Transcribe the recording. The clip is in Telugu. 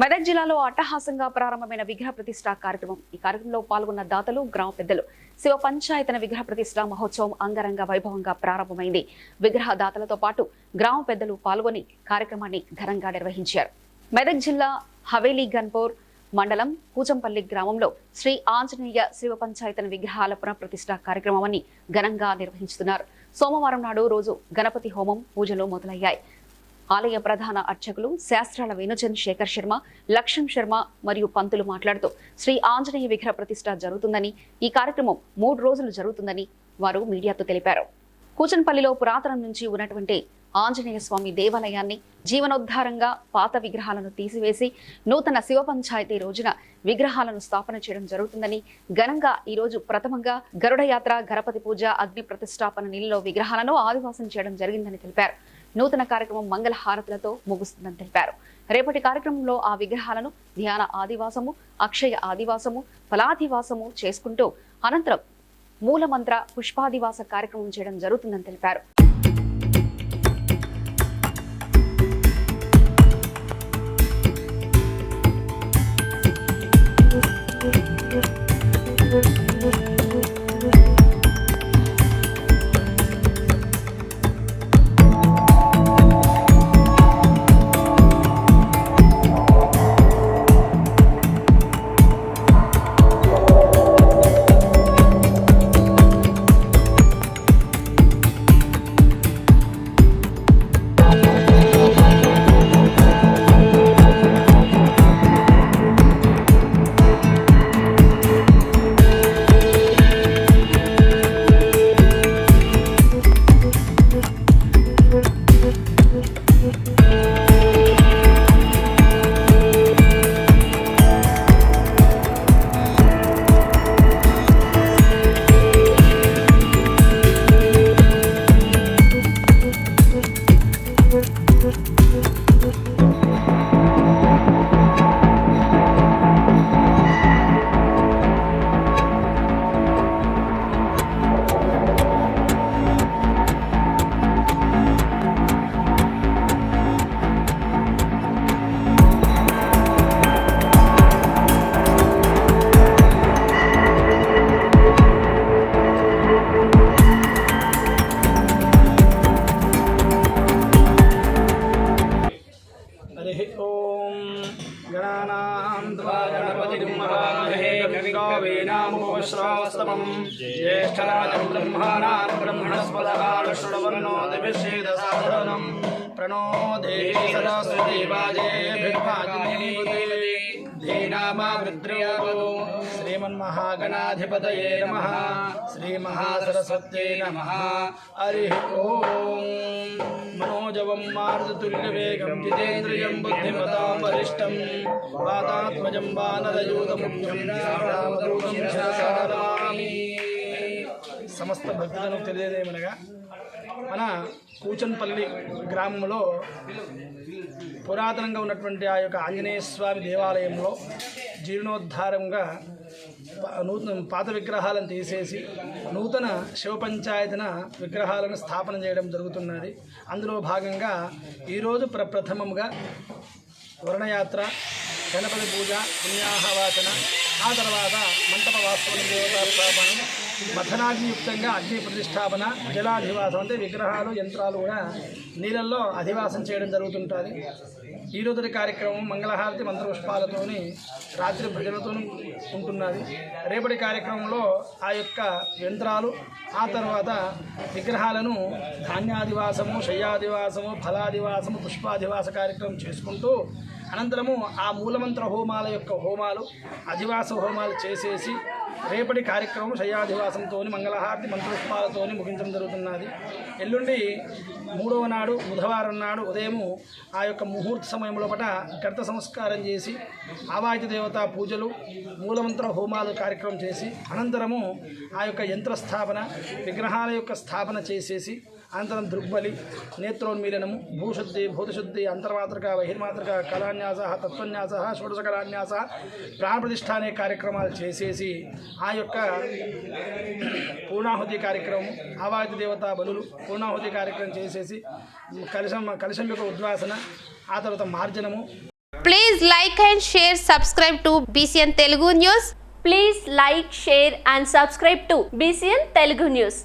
మెదక్ జిల్లాలో అట్టహాసంగా ప్రారంభమైన విగ్రహ ప్రతిష్ట కార్యక్రమం. ఈ కార్యక్రమంలో పాల్గొన్న దాతలు గ్రామ పెద్దలు. శివ పంచాయతన విగ్రహ ప్రతిష్ట మహోత్సవం అంగరంగ వైభవంగా ప్రారంభమైంది. విగ్రహ దాతలతో పాటు గ్రామ పెద్దలు పాల్గొని కార్యక్రమాన్ని ఘనంగా నిర్వహించారు. మెదక్ జిల్లా హవేలీ గన్పూర్ మండలం కూచంపల్లి గ్రామంలో శ్రీ ఆంజనేయ శివ పంచాయతన విగ్రహాల పునఃప్రతిష్ఠ కార్యక్రమాన్ని ఘనంగా నిర్వహిస్తున్నారు. సోమవారం నాడు రోజు గణపతి హోమం పూజలు మొదలయ్యాయి. ఆలయ ప్రధాన అర్చకులు శాస్త్రాల వేణుచంద్ శేఖర్ శర్మ లక్ష్మణ్ శర్మ మరియు పంతులు మాట్లాడుతూ శ్రీ ఆంజనేయ విగ్రహ ప్రతిష్ఠ జరుగుతుందని ఈ కార్యక్రమం మూడు రోజులు జరుగుతుందని వారు మీడియాతో తెలిపారు. కూచన్పల్లిలో పురాతనం నుంచి ఉన్నటువంటి ఆంజనేయ స్వామి దేవాలయాన్ని జీవనోద్ధారంగా పాత విగ్రహాలను తీసివేసి నూతన శివ పంచాయతీ రోజున విగ్రహాలను స్థాపన చేయడం జరుగుతుందని ఘనంగా ఈ రోజు ప్రథమంగా గరుడ యాత్ర గణపతి పూజ అగ్ని ప్రతిష్టాపన నీళ్ళలో విగ్రహాలను ఆదివాసం చేయడం జరిగిందని తెలిపారు. నూతన కార్యక్రమం మంగళ హారతులతో ముగుస్తుందని తెలిపారు. రేపటి కార్యక్రమంలో ఆ విగ్రహాలను ధ్యాన ఆదివాసము అక్షయ ఆదివాసము ఫలాదివాసము చేసుకుంటూ అనంతరం మూలమంత్ర పుష్పాదివాస కార్యక్రమం చేయడం జరుగుతుందని తెలిపారు. हरिः ॐ गणानां त्वा गणपतिं महामहे कविकावीनामोश्रावस्तमं ज्येष्ठराजं ब्रह्माणां ब्रह्मणस्पदकालश्रुवन्नो दिविषेदसाधनं प्रणो देवी सरस्वती वाजे भिर्वाजिनीवते శ్రీరామావృద్రయావో శ్రీమన్మహాగణాధిపతయే నమ. శ్రీమహాసరస్వత్యై నమ. హరి ఓం. మనోజవం మారుతుల్యవేగం జితేంద్రియం బుద్ధిమతాం వరిష్టం. వాతాత్మజం వానరయూతముఖ్యం సమస్త భక్తులను తెలియదేమనగా మన కూచన్పల్లి గ్రామంలో పురాతనంగా ఉన్నటువంటి ఆ యొక్క ఆంజనేయ స్వామి దేవాలయంలో జీర్ణోద్ధారంగా నూతన పాత విగ్రహాలను తీసేసి నూతన శివ పంచాయతన విగ్రహాలను స్థాపన చేయడం జరుగుతున్నది. అందులో భాగంగా ఈరోజు ప్రప్రథమంగా వర్ణయాత్ర గణపతి పూజ పుణ్యాహవాచన ఆ తర్వాత మంటప వాస్తవం దేవతా స్థాపన మథనాగ్నియుక్తంగా అగ్ని ప్రతిష్టాపన జలాధివాసం అంటే విగ్రహాలు యంత్రాలు కూడా నీళ్ళల్లో అధివాసం చేయడం జరుగుతుంటుంది. ఈ కార్యక్రమం మంగళహారతి మంత్రపుష్పాలతోని రాత్రి భజనతో ఉంటున్నది. రేపటి కార్యక్రమంలో ఆ యొక్క యంత్రాలు ఆ తర్వాత విగ్రహాలను ధాన్యాదివాసము శయ్యాదివాసము ఫలాదివాసము పుష్పాదివాస కార్యక్రమం చేసుకుంటూ అనంతరము ఆ మూలమంత్ర హోమాల యొక్క హోమాలు అధివాస హోమాలు చేసేసి రేపటి కార్యక్రమం శయ్యాధివాసంతో మంగళహారతి మంత్రోత్పాలతో ముగించడం జరుగుతున్నది. ఎల్లుండి మూడవ నాడు బుధవారం నాడు ఉదయము ఆ యొక్క ముహూర్త సమయంలో పట గర్త సంస్కారం చేసి ఆవాహిత దేవత పూజలు మూలమంత్ర హోమాలు కార్యక్రమం చేసి అనంతరము ఆ యొక్క యంత్ర స్థాపన విగ్రహాల యొక్క స్థాపన చేసేసి అనంతరం దృగ్బలి నేత్రోన్మీలనము భూశుద్ధి భూతశుద్ధి అంతర్మాత్రక బహిర్మాత్రక కళాన్యాస తత్వన్యాస షోడశ కళాన్యాస ప్రాణప్రతిష్ట అనే కార్యక్రమాలు చేసేసి ఆ యొక్క పూర్ణాహుతి కార్యక్రమం ఆవాహిత దేవత బలులు పూర్ణాహుతి కార్యక్రమం చేసేసి కలశం కలశం యొక్క ఉద్వాసన ఆ తర్వాత మార్జనము. Please like and share subscribe to BCN Telugu news please like share and subscribe to BCN Telugu news